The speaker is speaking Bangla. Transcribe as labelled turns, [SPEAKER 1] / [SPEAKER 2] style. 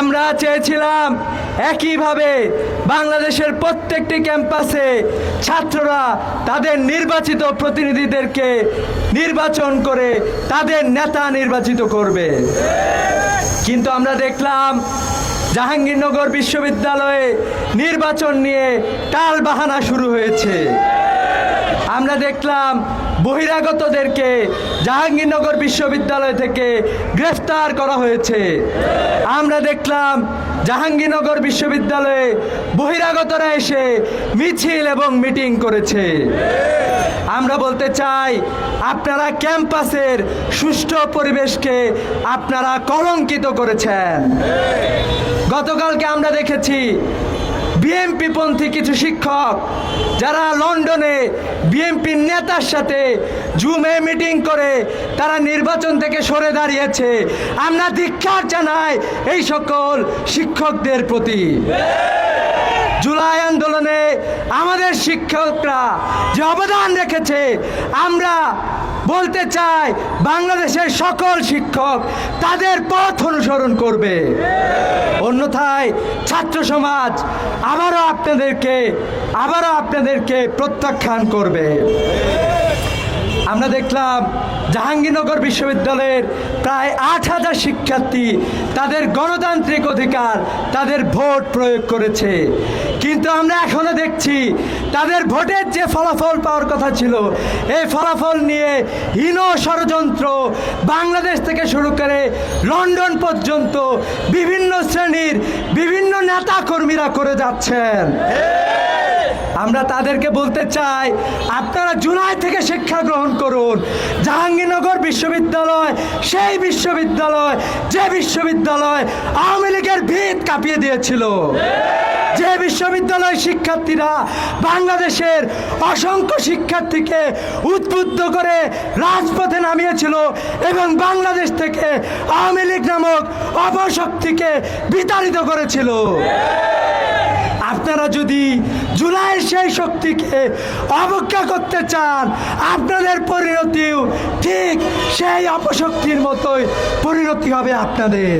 [SPEAKER 1] আমরা চেয়েছিলাম একইভাবে বাংলাদেশের প্রত্যেকটি ক্যাম্পাসে ছাত্ররা তাদের নির্বাচিত প্রতিনিধিদেরকে নির্বাচন করে তাদের নেতা নির্বাচিত করবে। কিন্তু আমরা দেখলাম জাহাঙ্গীরনগর বিশ্ববিদ্যালয়ে নির্বাচন নিয়ে টাল বাহানা শুরু হয়েছে। আমরা দেখলাম বহিরাগতদেরকে জাহাঙ্গীরনগর বিশ্ববিদ্যালয় থেকে গ্রেফতার করা হয়েছে। আমরা দেখলাম জাহাঙ্গীরনগর বিশ্ববিদ্যালয়ে বহিরাগতরা এসে মিছিল এবং মিটিং করেছে। আমরা বলতে চাই, আপনারা ক্যাম্পাসের সুষ্ঠু পরিবেশকে আপনারা কলঙ্কিত করেছেন। গতকালকে আমরা দেখেছি বিএমপি পন্থী কিছু শিক্ষক যারা লন্ডনে বিএমপির নেতার সাথে জুমে মিটিং করে তারা নির্বাচন থেকে সরে দাঁড়িয়েছে। আমরা ধিক্ষার জানাই এই সকল শিক্ষকদের প্রতি। জুলাই আন্দোলনে আমাদের শিক্ষকরা যে অবদান রেখেছে, আমরা বলতে চাই বাংলাদেশের সকল শিক্ষক তাদের পথ অনুসরণ করবে। অন্যথায় ছাত্র সমাজ আবারও আপনাদেরকে আবারও আপনাদেরকে প্রত্যাখ্যান করবে। আমরা দেখলাম জাহাঙ্গীরনগর বিশ্ববিদ্যালয়ের প্রায় আট হাজার শিক্ষার্থী তাদের গণতান্ত্রিক অধিকার, তাদের ভোট প্রয়োগ করেছে। কিন্তু আমরা এখনও দেখছি তাদের ভোটের যে ফলাফল পাওয়ার কথা ছিল, এই ফলাফল নিয়ে হীন ষড়যন্ত্র বাংলাদেশ থেকে শুরু করে লন্ডন পর্যন্ত বিভিন্ন শ্রেণির বিভিন্ন নেতা কর্মীরা করে যাচ্ছেন। আমরা তাদেরকে বলতে চাই, আপনারা জুলাই থেকে শিক্ষা গ্রহণ করুন। জাহাঙ্গীরনগর বিশ্ববিদ্যালয়, সেই বিশ্ববিদ্যালয়, যে বিশ্ববিদ্যালয় আওয়ামী লীগের ভিত কাঁপিয়ে দিয়েছিল। বিশ্ববিদ্যালয় শিক্ষার্থীরা বাংলাদেশের অসংখ্য শিক্ষার্থীকে উদ্বুদ্ধ করে রাজপথে নামিয়েছিল এবং বাংলাদেশ থেকে আওয়ামী লীগ নামক অপশক্তিকে বিতাড়িত করেছিল। আপনারা যদি জুলাইয়ের সেই শক্তিকে অবজ্ঞা করতে চান, আপনাদের পরিণতিও ঠিক সেই অপশক্তির মতোই পরিণতি হবে আপনাদের।